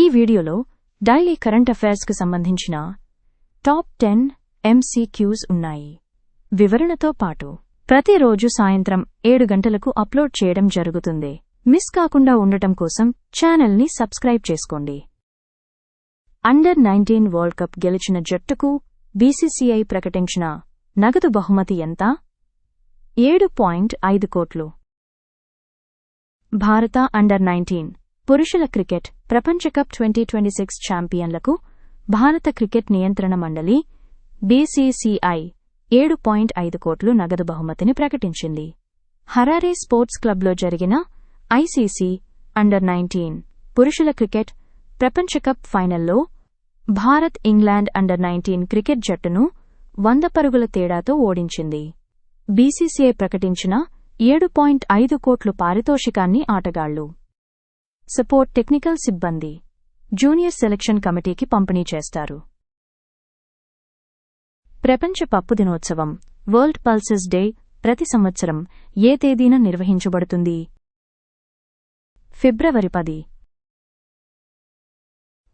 ఈ వీడియోలో daily current అఫైర్స్కు సంబంధించిన టాప్ టెన్ ఎంసీక్యూస్ ఉన్నాయి. వివరణతో పాటు ప్రతిరోజు సాయంత్రం ఏడు గంటలకు అప్లోడ్ చేయడం జరుగుతుంది. మిస్ కాకుండా ఉండటం కోసం ఛానల్ని సబ్స్క్రైబ్ చేసుకోండి. అండర్ నైన్టీన్ వరల్డ్ కప్ గెలిచిన జట్టుకు బీసీసీఐ ప్రకటించిన నగదు బహుమతి ఎంత? ఏడు పాయింట్ ఐదు కోట్లు. భారత అండర్ నైన్టీన్ పురుషుల క్రికెట్ ప్రపంచ కప్ ట్వంటీ ట్వంటీ సిక్స్ ఛాంపియన్లకు భారత క్రికెట్ నియంత్రణ మండలి బీసీసీఐ ఏడు పాయింట్ ఐదు కోట్లు నగదు బహుమతిని ప్రకటించింది. హరారే స్పోర్ట్స్ క్లబ్లో జరిగిన ఐసీసీ అండర్ నైన్టీన్ పురుషుల క్రికెట్ ప్రపంచ కప్ ఫైనల్లో Bharat England under nineteen cricket జట్టును వంద పరుగుల తేడాతో ఓడించింది. బీసీసీఐ ప్రకటించిన ఏడు పాయింట్ ఐదు కోట్లు పారితోషికాన్ని ఆటగాళ్ళు సపోర్ట్ టెక్నికల్ సిబ్బంది. జూనియర్ సెలక్షన్ కమిటీకి పంపిణీ చేస్తారు. ప్రపంచ పప్పు దినోత్సవం వరల్డ్ పల్సెస్ డే ప్రతి సంవత్సరం ఏ తేదీన నిర్వహించబడుతుంది? ఫిబ్రవరి పది.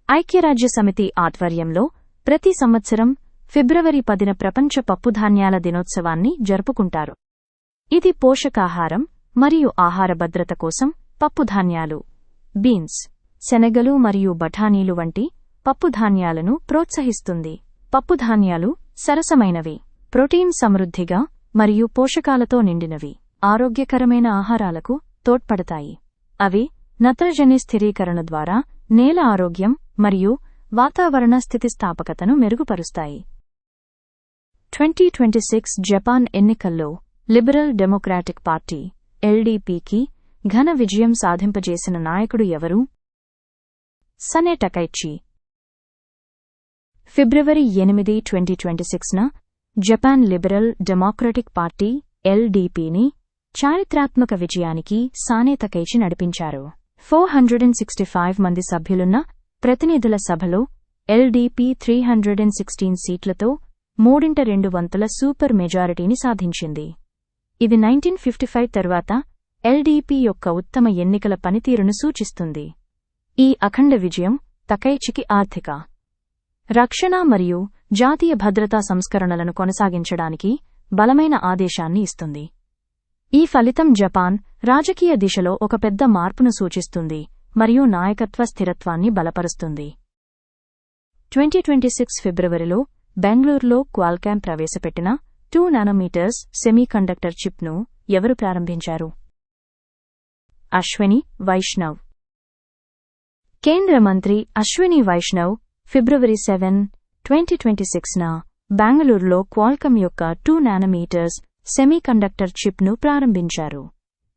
ఐక్యరాజ్య సమితి ఆధ్వర్యంలో ప్రతి సంవత్సరం ఫిబ్రవరి పదిన ప్రపంచ పప్పుధాన్యాల దినోత్సవాన్ని జరుపుకుంటారు. ఇది పోషకాహారం మరియు ఆహార భద్రత కోసం పప్పుధాన్యాలు బీన్స్ శనగలు మరియు బఠానీలు వంటి పప్పుధాన్యాలను ప్రోత్సహిస్తుంది. పప్పుధాన్యాలు సరసమైనవి ప్రోటీన్ సమృద్ధిగా మరియు పోషకాలతో నిండినవి ఆరోగ్యకరమైన ఆహారాలకు తోడ్పడతాయి. అవి నత్రజని స్థిరీకరణ ద్వారా నేల ఆరోగ్యం మరియు వాతావరణ స్థితిస్థాపకతను మెరుగుపరుస్తాయి. ట్వంటీ ట్వంటీ సిక్స్ జపాన్ ఎన్నికల్లో లిబరల్ డెమోక్రాటిక్ పార్టీ ఎల్డీపీకి ఘన విజయం సాధింపజేసిన నాయకుడు ఎవరు? Sanae Takaichi. ఫిబ్రవరి ఎనిమిది ట్వంటీ ట్వంటీ సిక్స్న జపాన్ లిబరల్ డెమోక్రటిక్ పార్టీ ఎల్డీపీని చారిత్రాత్మక విజయానికి సానే తకైచి నడిపించారు. Four hundred and sixty five మంది సభ్యులున్న ప్రతినిధుల సభలో LDP three hundred and sixteen సీట్లతో మూడింట రెండు వంతుల సూపర్ మెజారిటీని సాధించింది. ఇది నైన్టీన్ ఫిఫ్టీ ఫైవ్ తర్వాత ఎల్డీపీ యొక్క ఉత్తమ ఎన్నికల పనితీరును సూచిస్తుంది. ఈ అఖండ విజయం తకైచికి ఆర్థిక రక్షణ మరియు జాతీయ భద్రతా సంస్కరణలను కొనసాగించడానికి బలమైన ఆదేశాన్ని ఇస్తుంది. ఈ ఫలితం జపాన్ రాజకీయ దిశలో ఒక పెద్ద మార్పును సూచిస్తుంది మరియు నాయకత్వ స్థిరత్వాన్ని బలపరుస్తుంది. ట్వంటీ ట్వంటీ సిక్స్ ఫిబ్రవరిలో బెంగళూరులో క్వాల్కామ్ ప్రవేశపెట్టిన టూ నానోమీటర్స్ సెమీకండక్టర్ చిప్ను ఎవరు ప్రారంభించారు? అశ్విని వైష్ణవ్. కేంద్ర మంత్రి Ashwini Vaishnaw February seven twenty twenty సిక్స్న బెంగళూరులో క్వాల్కమ్ యొక్క టూ నానమీటర్స్ సెమీకండక్టర్ చిప్ను ప్రారంభించారు.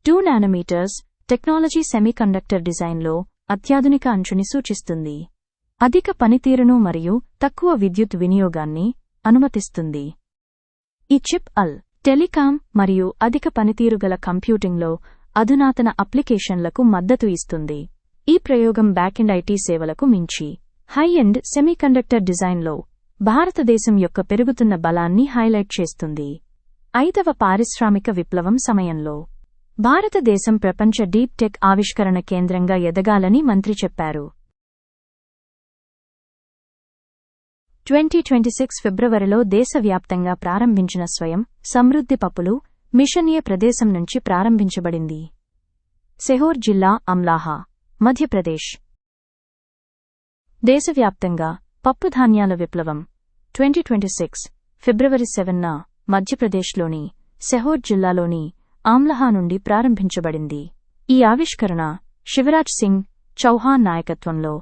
టూ నానమీటర్స్ టెక్నాలజీ సెమీకండక్టర్ డిజైన్లో అత్యాధునిక అంచుని సూచిస్తుంది. అధిక పనితీరును మరియు తక్కువ విద్యుత్ వినియోగాన్ని అనుమతిస్తుంది. ఈ చిప్ అల్ టెలికాం మరియు అధిక పనితీరు గల కంప్యూటింగ్లో అధునాతన అప్లికేషన్లకు మద్దతు ఇస్తుంది. ఈ ప్రయోగం బ్యాకెండ్ ఐటీ సేవలకు మించి. హై ఎండ్ సెమీకండక్టర్ డిజైన్లో భారతదేశం యొక్క పెరుగుతున్న బలాన్ని హైలైట్ చేస్తుంది. ఐదవ పారిశ్రామిక విప్లవం సమయంలో భారతదేశం ప్రపంచ డీప్ టెక్ ఆవిష్కరణ కేంద్రంగా ఎదగాలని మంత్రి చెప్పారు. ట్వంటీ ట్వంటీ సిక్స్ ఫిబ్రవరిలో దేశవ్యాప్తంగా ప్రారంభించిన స్వయం సమృద్ధి పప్పులు మిషన్ ఏ ప్రదేశం నుంచి ప్రారంభించబడింది. సెహోర్ జిల్లా అమ్లాహా మధ్యప్రదేశ్. దేశవ్యాప్తంగా పప్పుధాన్యాల విప్లవం ట్వంటీ ట్వంటీ సిక్స్ ఫిబ్రవరి సెవెన్న మధ్యప్రదేశ్లోని సెహోర్ జిల్లాలోని ఆమ్లహా నుండి ప్రారంభించబడింది. ఈ ఆవిష్కరణ శివరాజ్ సింగ్ చౌహాన్ నాయకత్వంలో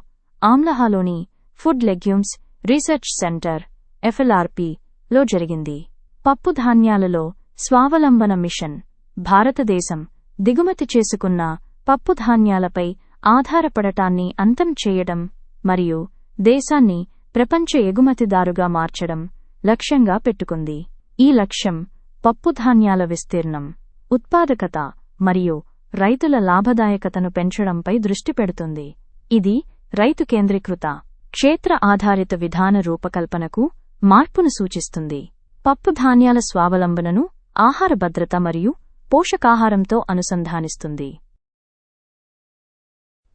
ఆమ్లహాలోని food legumes research centre FLRP లో జరిగింది. పప్పు ధాన్యాలలో స్వావలంబన మిషన్. భారతదేశం దిగుమతి చేసుకున్న పప్పు ధాన్యాలపై ఆధారపడటాన్ని అంతం చేయడం మరియు దేశాన్ని ప్రపంచ ఎగుమతిదారుగా మార్చడం లక్ష్యంగా పెట్టుకుంది. ఈ లక్ష్యం పప్పుధాన్యాల విస్తీర్ణం ఉత్పాదకత మరియు రైతుల లాభదాయకతను పెంచడంపై దృష్టి పెడుతుంది. ఇది రైతు కేంద్రీకృత క్షేత్ర ఆధారిత విధాన రూపకల్పనకు మార్పును సూచిస్తుంది. పప్పు ధాన్యాల స్వావలంబనను ఆహార భద్రత మరియు పోషకాహారంతో అనుసంధానిస్తుంది.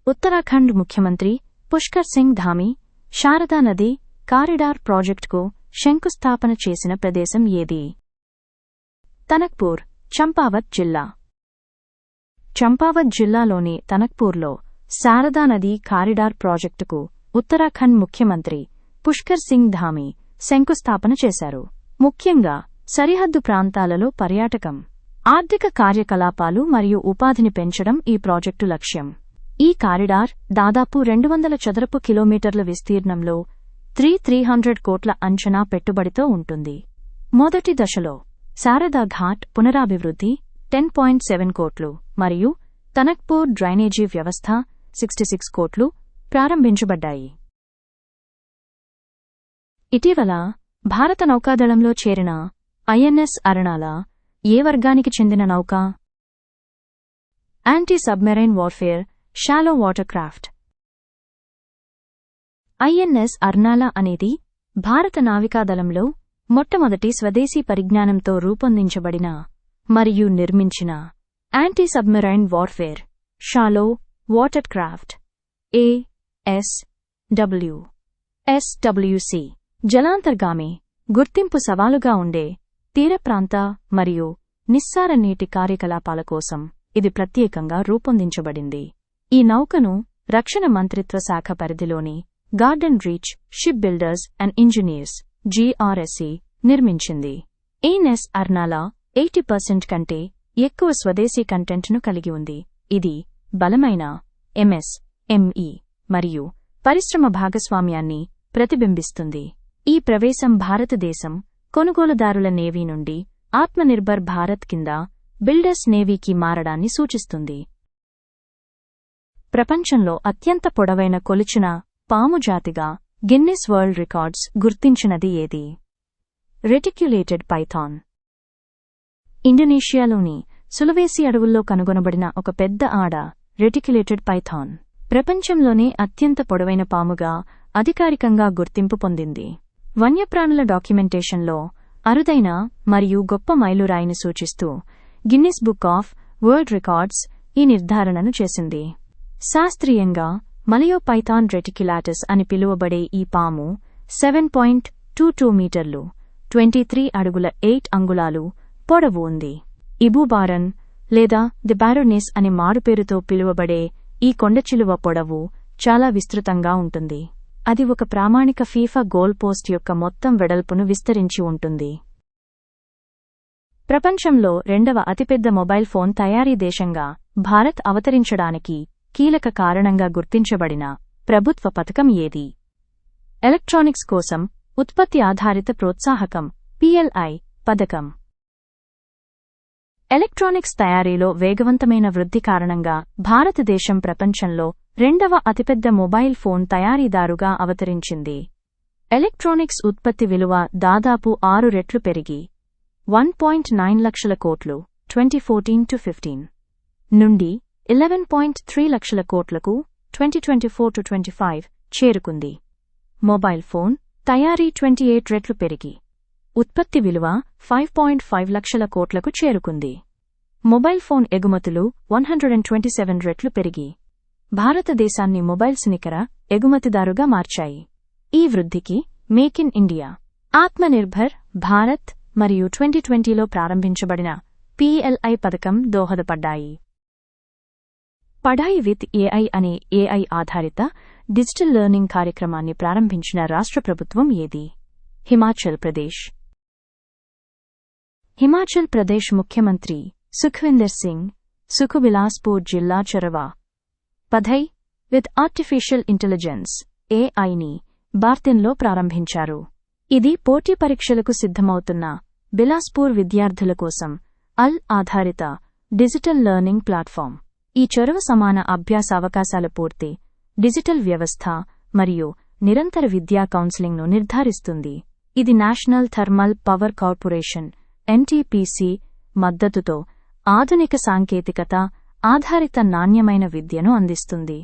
ఉత్తరాఖండ్ ముఖ్యమంత్రి పుష్కర్ సింగ్ ధామి శారదా నది కారిడార్ ప్రాజెక్టుకు శంకుస్థాపన చేసిన ప్రదేశం ఏది? తనక్పూర్ చంపావత్ జిల్లా. చంపావత్ జిల్లాలోని తనక్పూర్లో శారదా నది కారిడార్ ప్రాజెక్టుకు ఉత్తరాఖండ్ ముఖ్యమంత్రి పుష్కర్ సింగ్ ధామి శంకుస్థాపన చేశారు. ముఖ్యంగా సరిహద్దు ప్రాంతాలలో పర్యాటకం ఆర్థిక కార్యకలాపాలు మరియు ఉపాధిని పెంచడం ఈ ప్రాజెక్టు లక్ష్యం. ఈ కారిడార్ దాదాపు రెండు వందల చదరపు కిలోమీటర్ల విస్తీర్ణంలో త్రీ త్రీ హండ్రెడ్ కోట్ల అంచనా పెట్టుబడితో ఉంటుంది. మొదటి దశలో శారదా ఘాట్ పునరాభివృద్ధి టెన్ పాయింట్ సెవెన్ కోట్లు మరియు తనక్పూర్ డ్రైనేజీ వ్యవస్థ సిక్స్టీ సిక్స్ కోట్లు ప్రారంభించబడ్డాయి. ఇటీవల భారత నౌకాదళంలో చేరిన ఐఎన్ఎస్ అరణాల ఏ వర్గానికి చెందిన నౌక? Anti submarine warfare shallow water craft. INS Arnala అనేది భారత నావికాదళంలో మొట్టమొదటి స్వదేశీ పరిజ్ఞానంతో రూపొందించబడిన మరియు నిర్మించిన anti submarine warfare shallow water craft. A S W SWC జలాంతర్గామి గుర్తింపు సవాలుగా ఉండే తీర ప్రాంత మరియు నిస్సార నీటి కార్యకలాపాల కోసం ఇది ప్రత్యేకంగా రూపొందించబడింది. ఈ నౌకను రక్షణ మంత్రిత్వ శాఖ పరిధిలోని garden reach ship builders and engineers GRSE నిర్మించింది. ఎయిన్ఎస్ అర్నాలా ఎయిటీ పర్సెంట్ కంటే ఎక్కువ స్వదేశీ కంటెంట్ను కలిగి ఉంది. ఇది బలమైన ఎంఎస్ ఎంఈ మరియు పరిశ్రమ భాగస్వామ్యాన్ని ప్రతిబింబిస్తుంది. ఈ ప్రవేశం భారతదేశం కొనుగోలుదారుల నేవీ నుండి ఆత్మనిర్భర్ భారత్ కింద బిల్డర్స్ నేవీకి మారడాన్ని సూచిస్తుంది. ప్రపంచంలో అత్యంత పొడవైన కొలిచిన పాము జాతిగా గిన్నిస్ వరల్డ్ రికార్డ్స్ గుర్తించినది ఏది? Reticulated python. ఇండోనేషియాలోని సులవేసి అడవుల్లో కనుగొనబడిన ఒక పెద్ద ఆడ రెటిక్యులేటెడ్ పైథాన్. ప్రపంచంలోనే అత్యంత పొడవైన పాముగా అధికారికంగా గుర్తింపు పొందింది. వన్యప్రాణుల డాక్యుమెంటేషన్లో అరుదైన మరియు గొప్ప మైలురాయిని సూచిస్తూ Guinness book of world records ఈ నిర్ధారణను చేసింది. శాస్త్రీయంగా మలయోపైథాన్ రెటిక్యులాటస్ అని పిలువబడే ఈ పాము సెవెన్ పాయింట్ టూ టూ మీటర్లు ట్వంటీ త్రీ అడుగుల ఎయిట్ అంగుళాలు పొడవు ఉంది. ఇబూబారన్ లేదా ది బారోనిస్ అనే మారుపేరుతో పిలువబడే ఈ కొండచిలువ పొడవు చాలా విస్తృతంగా ఉంటుంది. అది ఒక ప్రామాణిక ఫీఫా గోల్ పోస్ట్ యొక్క మొత్తం వెడల్పును విస్తరించి ఉంటుంది. ప్రపంచంలో రెండవ అతిపెద్ద మొబైల్ ఫోన్ తయారీ దేశంగా భారత్ అవతరించడానికి కీలక కారణంగా గుర్తించబడిన ప్రభుత్వ పథకం ఏది? ఎలక్ట్రానిక్స్ కోసం ఉత్పత్తి ఆధారిత ప్రోత్సాహకం పిఎల్ఐ పథకం. ఎలక్ట్రానిక్స్ తయారీలో వేగవంతమైన వృద్ధి కారణంగా భారతదేశం ప్రపంచంలో రెండవ అతిపెద్ద మొబైల్ ఫోన్ తయారీదారుగా అవతరించింది. ఎలక్ట్రానిక్స్ ఉత్పత్తి విలువ దాదాపు ఆరు రెట్లు పెరిగి వన్ పాయింట్ నైన్ లక్షల కోట్లు ట్వంటీ ఫోర్టీన్ టు ఫిఫ్టీన్ నుండి ఇలెవెన్ పాయింట్ త్రీ లక్షల కోట్లకు twenty twenty four to twenty five చేరుకుంది. మొబైల్ ఫోన్ తయారీ ట్వంటీ ఎయిట్ రెట్లు పెరిగి ఉత్పత్తి విలువ ఫైవ్ పాయింట్ ఫైవ్ లక్షల కోట్లకు చేరుకుంది. మొబైల్ ఫోన్ ఎగుమతులు one hundred and twenty seven రెట్లు పెరిగి భారతదేశాన్ని మొబైల్స్ నికర ఎగుమతిదారుగా మార్చాయి. ఈ వృద్ధికి make in India Atmanirbhar Bharat మరియు ట్వంటీ ట్వంటీలో ప్రారంభించబడిన పిఎల్ఐ పథకం దోహదపడ్డాయి. పడాయి విత్ ఏఐ అనే ఏఐ ఆధారిత డిజిటల్ లెర్నింగ్ కార్యక్రమాన్ని ప్రారంభించిన రాష్ట్ర ప్రభుత్వం ఏది? హిమాచల్ ప్రదేశ్. హిమాచల్ ప్రదేశ్ ముఖ్యమంత్రి సుఖ్విందర్ సింగ్ సుఖబిలాస్పూర్ జిల్లా చొరవ. పధై విత్ ఆర్టిఫిషియల్ ఇంటెలిజెన్స్ ఏఐని బార్తిన్లో ప్రారంభించారు. ఇది పోటీ పరీక్షలకు సిద్ధమవుతున్న బిలాస్పూర్ విద్యార్థుల కోసం అల్ ఆధారిత డిజిటల్ లెర్నింగ్ ప్లాట్ఫామ్. ఈ చొరవ సమాన అభ్యాస అవకాశాల పూర్తి డిజిటల్ వ్యవస్థ మరియు నిరంతర విద్యా కౌన్సిలింగ్ను నిర్ధారిస్తుంది. ఇది national thermal power corporation NTPC మద్దతుతో ఆధునిక సాంకేతికత ఆధారిత నాణ్యమైన విద్యను అందిస్తుంది.